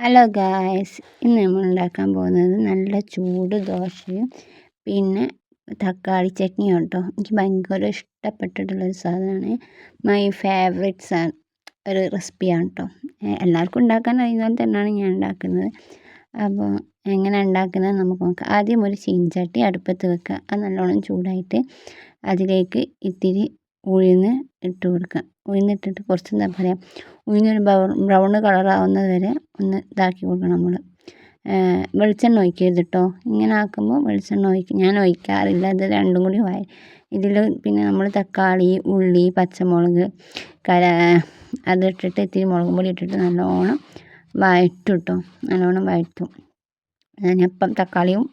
Hello guys ഇന്ന് നമ്മൾ ഉണ്ടാക്കാൻ പോകുന്നത് നല്ല ചൂട് ദോശയും പിന്നെ തക്കാളി ചട്നിയും കേട്ടോ എനിക്ക് ഭയങ്കര ഇഷ്ടപ്പെട്ടിട്ടുള്ളൊരു സാധനമാണ്. മൈ ഫേവറേറ്റ് സാ ഒരു റെസിപ്പിയാണ് കേട്ടോ എല്ലാവർക്കും ഉണ്ടാക്കാൻ അറിയുന്നത് തന്നെയാണ് ഞാൻ ഉണ്ടാക്കുന്നത്. അപ്പോൾ എങ്ങനെ ഉണ്ടാക്കുന്നത് നമുക്ക് നോക്കാം. ആദ്യം ഒരു ചീൻചട്ടി അടുപ്പത്ത് വെക്കുക. അത് നല്ലോണം ചൂടായിട്ട് അതിലേക്ക് ഇത്തിരി ഉഴുന്ന് ഇട്ട് കൊടുക്കുക. ഉഴുന്നിട്ടിട്ട് കുറച്ച് എന്താ പറയുക ഉഴുന്നൊരു ബ്രൗണ് കളറാവുന്നത് വരെ ഒന്ന് ഇതാക്കി കൊടുക്കണം നമ്മൾ വെളിച്ചെണ്ണ ഒഴിക്കരുത് കേട്ടോ ഇങ്ങനെ ആക്കുമ്പോൾ വെളിച്ചെണ്ണ ഒഴിക്കും ഞാൻ ഒഴിക്കാറില്ല. ഇത് രണ്ടും കൂടി ഇതിൽ പിന്നെ നമ്മൾ തക്കാളി ഉള്ളി പച്ചമുളക് കര അതിട്ടിട്ട് ഇത്തിരി മുളകും പൊടി ഇട്ടിട്ട് നല്ലോണം വഴറ്റും കേട്ടോ നല്ലോണം വഴറ്റും ഞാനിപ്പം തക്കാളിയും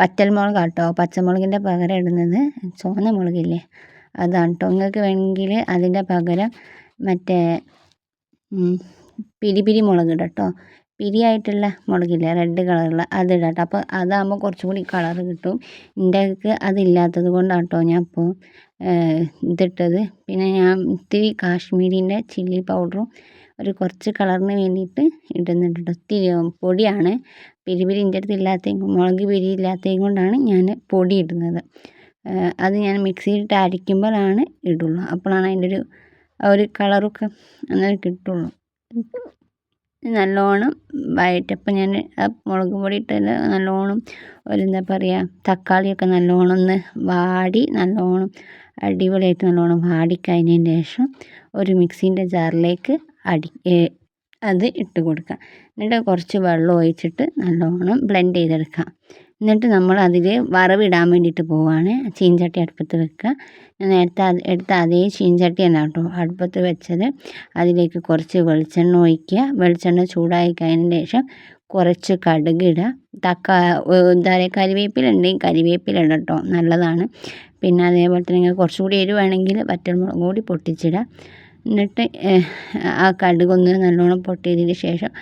വറ്റൽ മുളകാട്ടോ കേട്ടോ പച്ചമുളകിന്റെ പകരം ഇടുന്നത് ചുവന്ന മുളകില്ലേ അതാണ്. കേട്ടോ നിങ്ങൾക്ക് വേണമെങ്കിൽ അതിന്റെ പകരം മറ്റേ പിരി പിരി മുളക് ഇടാം കേട്ടോ പിരിയായിട്ടുള്ള മുളകില്ലേ റെഡ് കളറുള്ള അത് ഇടാം കേട്ടോ അപ്പോൾ അതാകുമ്പോൾ കുറച്ചും കൂടി കളർ കിട്ടും. എന്റെ അതില്ലാത്തത് കൊണ്ടാണ് കേട്ടോ ഞാൻ ഇപ്പോൾ ഇതിട്ടത്. പിന്നെ ഞാൻ ഇത്തിരി കാശ്മീരിന്റെ ചില്ലി പൗഡറും ഒരു കുറച്ച് കളറിന് വേണ്ടിയിട്ട് ഇടുന്നുണ്ട് കേട്ടോ ഇത്തിരി പൊടിയാണ്. പിരി പിരി എന്റെ അടുത്ത് ഇല്ലാത്തത് മുളക് പിരി ഇല്ലാത്തത് കൊണ്ടാണ് ഞാൻ പൊടി ഇടുന്നത്. അത് ഞാൻ മിക്സിയിലിട്ട് അരിക്കുമ്പോഴാണ് ഇടുള്ളൂ. അപ്പോഴാണ് അതിന്റെ ഒരു ഒരു കളറൊക്കെ അങ്ങനെ കിട്ടുള്ളൂ. നല്ലോണം വയറ്റപ്പം ഞാൻ മുളക് പൊടി ഇട്ടതിൽ നല്ലോണം ഒരു എന്താ പറയുക തക്കാളിയൊക്കെ നല്ലോണം ഒന്ന് വാടി നല്ലോണം അടിപൊളിയായിട്ട് നല്ലോണം വാടി കഴിഞ്ഞതിന് ശേഷം ഒരു മിക്സീന്റെ ജാറിലേക്ക് അടി അത് ഇട്ട് കൊടുക്കുക. എന്നിട്ട് കുറച്ച് വെള്ളം ഒഴിച്ചിട്ട് നല്ലോണം ബ്ലെൻഡ് ചെയ്തെടുക്കുക. എന്നിട്ട് നമ്മൾ അതിൽ വറവിടാൻ വേണ്ടിയിട്ട് പോവുകയാണ് ചീൻചട്ടി അടുപ്പത്ത് വെക്കുക. ഞാൻ നേരത്തെ എടുത്ത അതേ ചീൻചട്ടി തന്നെ കേട്ടോ അടുപ്പത്ത് വെച്ചത്. അതിലേക്ക് കുറച്ച് വെളിച്ചെണ്ണ ഒഴിക്കുക. വെളിച്ചെണ്ണ ചൂടായി കഴിഞ്ഞതിന് ശേഷം കുറച്ച് കടുക് ഇടുക. തക്കാ എന്താ പറയുക കരിവേപ്പില ഉണ്ടെങ്കിൽ കരിവേപ്പില ഇടാം കേട്ടോ. നല്ലതാണ്. പിന്നെ അതേപോലെ തന്നെ നിങ്ങൾ കുറച്ചുകൂടി എരിവാണെങ്കിൽ വറ്റൽമുളക് കൂടി പൊട്ടിച്ചിടുക. എന്നിട്ട് ആ കടുകൊന്ന് നല്ലോണം പൊട്ടിയതിന് ശേഷം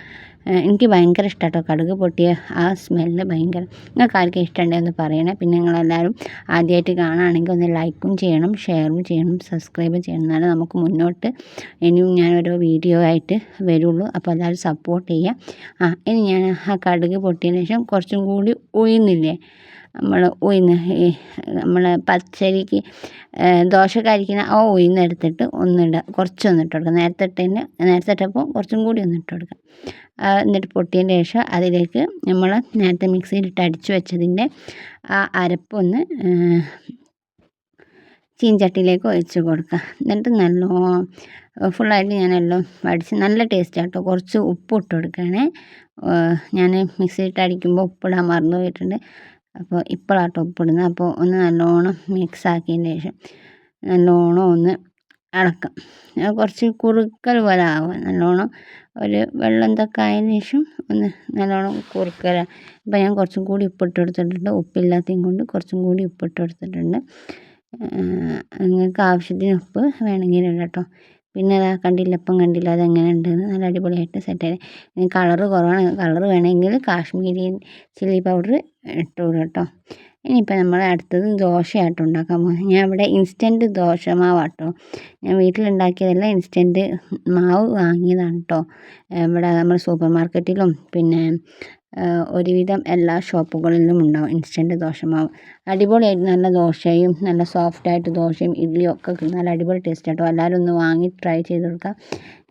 എനിക്ക് ഭയങ്കര ഇഷ്ടമാണ് കടുക് പൊട്ടിയ ആ സ്മെല്ല് ഭയങ്കര. നിങ്ങൾക്ക് ആർക്കും ഇഷ്ടമുണ്ടെന്ന് പറയണേ. പിന്നെ നിങ്ങളെല്ലാവരും ആദ്യമായിട്ട് കാണുകയാണെങ്കിൽ ഒന്ന് ലൈക്കും ചെയ്യണം ഷെയറും ചെയ്യണം സബ്സ്ക്രൈബും ചെയ്യണം. എന്നാലും നമുക്ക് മുന്നോട്ട് ഇനിയും ഞാൻ ഓരോ വീഡിയോ ആയിട്ട് വരുള്ളൂ. അപ്പോൾ എല്ലാവരും സപ്പോർട്ട് ചെയ്യുക. ആ ഇനി ഞാൻ ആ കടുക് പൊട്ടിയതിന് ശേഷം കുറച്ചും കൂടി ഉയർന്നില്ലേ നമ്മൾ ഉയർന്ന് നമ്മൾ പച്ചരിക്ക് ദോശക്ക് അരിക്കുന്ന ആ ഉയർന്ന് എടുത്തിട്ട് ഒന്നിടുക കുറച്ചൊന്ന് ഇട്ട് കൊടുക്കുക. നേരത്തെ ഇട്ടതിന് നേരത്തെ ഇട്ടപ്പോൾ കുറച്ചും കൂടി ഒന്നിട്ട് കൊടുക്കുക. എന്നിട്ട് പൊട്ടിയതിന് ശേഷം അതിലേക്ക് നമ്മൾ നേരത്തെ മിക്സിയിലിട്ട് അടിച്ചു വെച്ചതിന്റെ ആ അരപ്പൊന്ന് ചീൻചട്ടിയിലേക്ക് ഒഴിച്ച് കൊടുക്കുക. എന്നിട്ട് നല്ല ഫുള്ളായിട്ട് ഞാനെല്ലാം അടിച്ച് നല്ല ടേസ്റ്റ് ആട്ടോ കുറച്ച് ഉപ്പ് ഇട്ട് കൊടുക്കുകയാണേ ഞാൻ മിക്സിയിട്ട് അടിക്കുമ്പോൾ ഉപ്പിടാൻ മറന്നു പോയിട്ടുണ്ട്. അപ്പോൾ ഇപ്പോഴാട്ടോ ഉപ്പിടുന്നത്. അപ്പോൾ ഒന്ന് നല്ലോണം മിക്സ് ആക്കിയതിന് ശേഷം നല്ലോണം ഒന്ന് ഇളക്കാം കുറച്ച് കുറുക്കൽ പോലെ ആവുക നല്ലോണം ഒരു വെള്ളം ഇതൊക്കെ ആയതിന് ശേഷം ഒന്ന് നല്ലോണം കുറുക്കൽ. ഇപ്പം ഞാൻ കുറച്ചും കൂടി ഉപ്പിട്ട് കൊടുത്തിട്ടുണ്ട്. ഉപ്പില്ലാത്തതും കൊണ്ട് കുറച്ചും കൂടി ഉപ്പിട്ട് കൊടുത്തിട്ടുണ്ട്. നിങ്ങൾക്ക് ആവശ്യത്തിന് ഉപ്പ് വേണമെങ്കിൽ ഇടാം കേട്ടോ. പിന്നെ അതാ കണ്ടില്ല ഇപ്പം കണ്ടില്ല അതെങ്ങനെ ഉണ്ടെന്ന് നല്ല അടിപൊളിയായിട്ട് സെറ്റ് ആയി. ഇനി കളറ് കുറവാണ്. കളറ് വേണമെങ്കിൽ കാശ്മീരി ചില്ലി പൗഡർ ഇട്ട് കൊടുക്കാം കേട്ടോ. ഇനിയിപ്പോൾ നമ്മൾ അടുത്തത് ദോശയായിട്ട് ഉണ്ടാക്കാൻ പോകുന്നത് ഞാൻ ഇവിടെ ഇൻസ്റ്റന്റ് ദോശ മാവാട്ടോ ഞാൻ വീട്ടിലുണ്ടാക്കിയതല്ല ഇൻസ്റ്റന്റ് മാവ് വാങ്ങിയതാണ് കേട്ടോ. ഇവിടെ നമ്മൾ സൂപ്പർ മാർക്കറ്റിലും പിന്നെ ഒരുവിധം എല്ലാ ഷോപ്പുകളിലും ഉണ്ടാവും. ഇൻസ്റ്റന്റ് ദോശമാവ്. അടിപൊളിയായിട്ട് നല്ല ദോശയും നല്ല സോഫ്റ്റായിട്ട് ദോശയും ഇഡ്ഡലിയും ഒക്കെ നല്ല അടിപൊളി ടേസ്റ്റ് കേട്ടോ എല്ലാവരും ഒന്ന് വാങ്ങി ട്രൈ ചെയ്ത് നോക്കുക.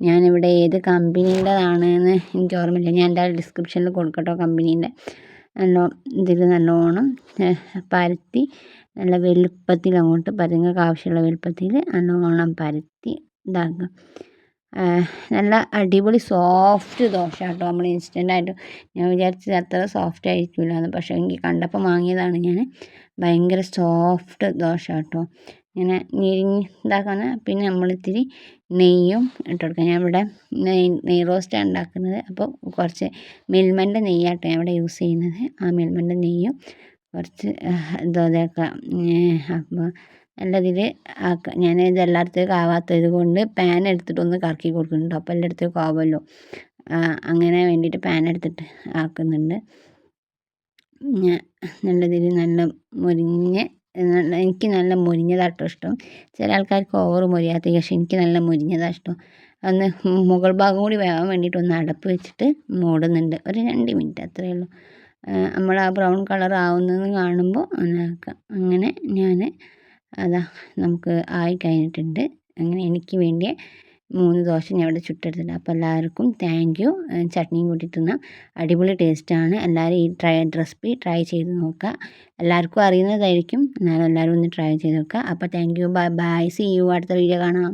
ഞാനിവിടെ ഏത് കമ്പനീന്റെതാണെന്ന് എനിക്ക് ഓർമ്മയില്ല. ഞാൻ എന്തായാലും ഡിസ്ക്രിപ്ഷനിൽ കൊടുക്കട്ടോ കമ്പനീന്റെ. നല്ല ഇതിൽ നല്ലോണം പരത്തി നല്ല വലുപ്പത്തിൽ അങ്ങോട്ട് പരുങ്ങൾക്ക് ആവശ്യമുള്ള വലുപ്പത്തിൽ നല്ലോണം പരത്തി ഇതാക്കുക. നല്ല അടിപൊളി സോഫ്റ്റ് ദോശ കേട്ടോ നമ്മൾ ഇൻസ്റ്റന്റായിട്ട് ഞാൻ വിചാരിച്ചത് അത്ര സോഫ്റ്റ് ആയിരിക്കില്ല എന്ന് പക്ഷേ എനിക്ക് കണ്ടപ്പോൾ വാങ്ങിയതാണ് ഞാൻ ഭയങ്കര സോഫ്റ്റ് ദോശ കേട്ടോ ഇങ്ങനെ ഞെരിഞ്ഞ് ഇതാക്കുന്ന പിന്നെ നമ്മളിത്തിരി നെയ്യും ഇട്ട് കൊടുക്കുക ഞാൻ ഇവിടെ നെയ് നെയ് റോസ്റ്റാണ് ഉണ്ടാക്കുന്നത്. അപ്പോൾ കുറച്ച് മിൽമന്റെ നെയ്യാട്ടോ ഞാൻ ഇവിടെ യൂസ് ചെയ്യുന്നത്. ആ മിൽമന്റെ നെയ്യും കുറച്ച് ഇതൊക്കെ അപ്പോൾ നല്ലതിൽ ആക്ക ഞാൻ ഇത് എല്ലായിടത്തേക്കും ആവാത്തത് കൊണ്ട് പാൻ എടുത്തിട്ട് ഒന്ന് കറക്കി കൊടുക്കുന്നുണ്ട്. അപ്പോൾ എല്ലായിടത്തേക്കും ആവുമല്ലോ അങ്ങനെ വേണ്ടിയിട്ട് പാൻ എടുത്തിട്ട് ആക്കുന്നുണ്ട്. നല്ലതിൽ നല്ല മുരിഞ്ഞ് എനിക്ക് നല്ല മുരിഞ്ഞതാട്ടോ ഇഷ്ടം. ചില ആൾക്കാർക്ക് ഓവർ മുരിയാത്ത പക്ഷേ എനിക്ക് നല്ല മുരിഞ്ഞതാണ് ഇഷ്ടം. ഒന്ന് മുകൾ ഭാഗം കൂടി വേവാൻ വേണ്ടിയിട്ട് ഒന്ന് അടപ്പ് വെച്ചിട്ട് മൂടുന്നുണ്ട്. ഒരു രണ്ട് മിനിറ്റ് അത്രയേ ഉള്ളൂ. നമ്മൾ ആ ബ്രൗൺ കളർ ആവുന്നത് കാണുമ്പോൾ ഒന്നാക്കാം അങ്ങനെ ഞാൻ അതാ നമുക്ക് ആയി കഴിഞ്ഞിട്ടുണ്ട്. അങ്ങനെ എനിക്ക് വേണ്ടിയ മൂന്ന് ദോശ ഞാൻ ഇവിടെ ചുട്ടെടുത്തിട്ടുണ്ട്. അപ്പോൾ എല്ലാവർക്കും താങ്ക് യു ചട്നിയും കൂട്ടി തിന്നാം. അടിപൊളി ടേസ്റ്റാണ് എല്ലാവരും ഈ ട്രൈ റെസിപ്പി ട്രൈ ചെയ്ത് നോക്കുക എല്ലാവർക്കും അറിയുന്നതായിരിക്കും. എന്നാലും എല്ലാവരും ഒന്ന് ട്രൈ ചെയ്ത് നോക്കുക അപ്പോൾ thank you bye bye see you അടുത്ത വീഡിയോ കാണാം.